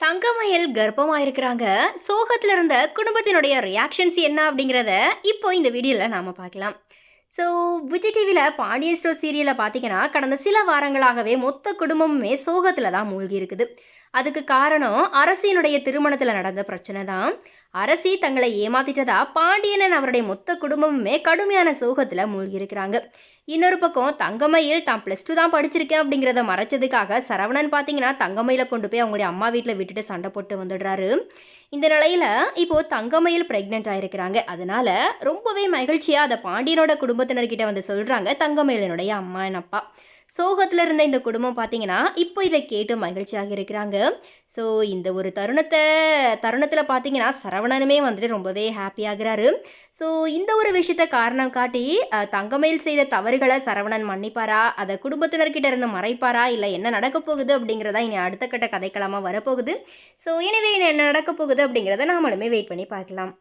தங்கமயில் கர்ப்பமாக இருக்கிறாங்க சோகத்தில் இருந்த குடும்பத்தினுடைய ரியாக்ஷன்ஸ் என்ன அப்படிங்கிறத இப்போ இந்த வீடியோவில் நாம் பார்க்கலாம். ஸோ விஜய் டிவியில் பாண்டியன் ஸ்டோர் சீரியலில் பார்த்தீங்கன்னா கடந்த சில வாரங்களாகவே மொத்த குடும்பமுமே சோகத்தில் தான் மூழ்கி இருக்குது அதுக்கு காரணம் அரசியினுடைய திருமணத்தில் நடந்த பிரச்சனை தான். அரசி தங்களை ஏமாத்திட்டதா? பாண்டியனன் அவருடைய மொத்த குடும்பமுமே கடுமையான சோகத்தில் மூழ்கியிருக்கிறாங்க. இன்னொரு பக்கம் தங்கமயில் தான் ப்ளஸ் டூ தான் படிச்சிருக்கேன் அப்படிங்கிறத மறைச்சதுக்காக சரவணன் பார்த்தீங்கன்னா தங்கமயில கொண்டு போய் அவங்களுடைய அம்மா வீட்டில் விட்டுட்டு சண்டை போட்டு வந்துடுறாரு. இந்த நிலையில் இப்போது தங்கமயில் ப்ரெக்னென்ட் ஆகிருக்கிறாங்க அதனால் ரொம்பவே மகிழ்ச்சியாக அதை பாண்டியனோட குடும்பத்தினர்கிட்ட வந்து சொல்கிறாங்க தங்கமயிலனுடைய அம்மா என் அப்பா சோகத்தில் இருந்த இந்த குடும்பம் பார்த்தீங்கன்னா இப்போ இதை கேட்டு மகிழ்ச்சியாக இருக்கிறாங்க. ஸோ இந்த ஒரு தருணத்தை தருணத்தில் பார்த்தீங்கன்னா சரவணனுமே வந்துட்டு ரொம்பவே ஹாப்பியாகிறாரு ஸோ இந்த ஒரு விஷயத்தை காரணம் காட்டி அஹ், தங்கமயில் செய்த தவறுகளை சரவணன் மன்னிப்பாரா? அதை குடும்பத்தினர்கிட்ட இருந்து மறைப்பாரா? இல்லை என்ன நடக்க போகுது அப்படிங்கிறதா இனி அடுத்த கட்ட கதைக்களமாக வரப்போகுது. ஸோ எனவே என்ன நடக்க போகுது அப்படிங்கிறத நாமளுமே வெயிட் பண்ணி பார்க்கலாம்.